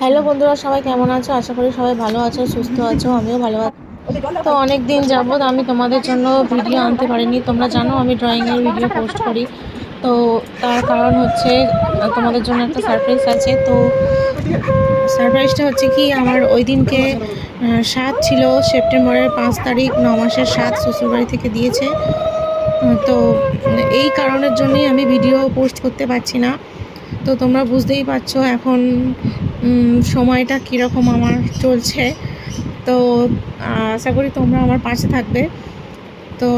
Hello বন্ধুরা, সবাই কেমন আছো? আশা করি সবাই ভালো আছো, সুস্থ আছো, আমিও ভালো আছি। তো অনেক দিন যাবৎ আমি তোমাদের জন্য ভিডিও আনতে পারিনি। তোমরা জানো আমি ড্রয়িংয়ের ভিডিও পোস্ট করি। তো তার কারণ হচ্ছে, তোমাদের জন্য একটা সারপ্রাইজ আছে। তো সারপ্রাইজটা হচ্ছে কি, আমার ওই দিনকে সাত ছিল, সেপ্টেম্বরের পাঁচ তারিখ, ন মাসের সাত শ্বশুরবাড়ি থেকে দিয়েছে। তো এই কারণের জন্যই আমি ভিডিও পোস্ট করতে পারছি না। তো তোমরা বুঝতেই পারছ, এখন সময়টা কীরকম আমার চলছে। তো আশা করি তোমরা আমার পাশে থাকবে। তো,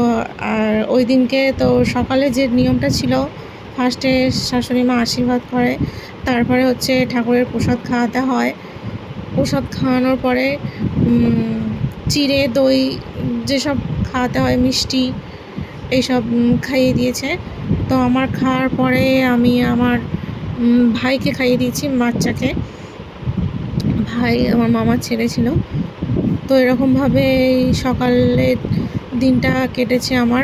আর ওই দিনকে তো সকালে যে নিয়মটা ছিল ফার্স্টে শাশুড়ি মা আশীর্বাদ করে, তারপরে হচ্ছে ঠাকুরের প্রসাদ খাওয়াতে হয়। প্রসাদ খাওয়ানোর পরে চিড়ে, দই, যেসব খাওয়াতে হয়, মিষ্টি, এইসব খাইয়ে দিয়েছে। তো আমার খাওয়ার পরে আমি আমার ভাইকে খাইয়ে দিয়েছি বাচ্চাকে ভাই, আমার মামার ছেলে ছিল। তো এরকমভাবে এই সকালের দিনটা কেটেছে আমার।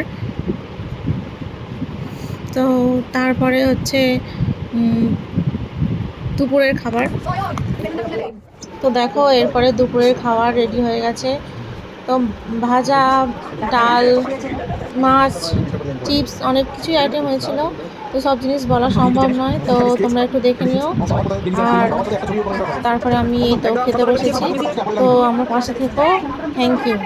তো তারপরে হচ্ছে দুপুরের খাবার। তো দেখো, এরপরে দুপুরের খাবার রেডি হয়ে গেছে। তো ভাজা, ডাল, মাছ, চিপস অনেক কিছুই আইটেম হয়েছিল। তো সব জিনিস বলা সম্ভব নয়, তো তোমরা একটু দেখে নিও। আর তারপরে আমি তো খেতে বসেছি। তো আমার পাশে থেকো। Thank you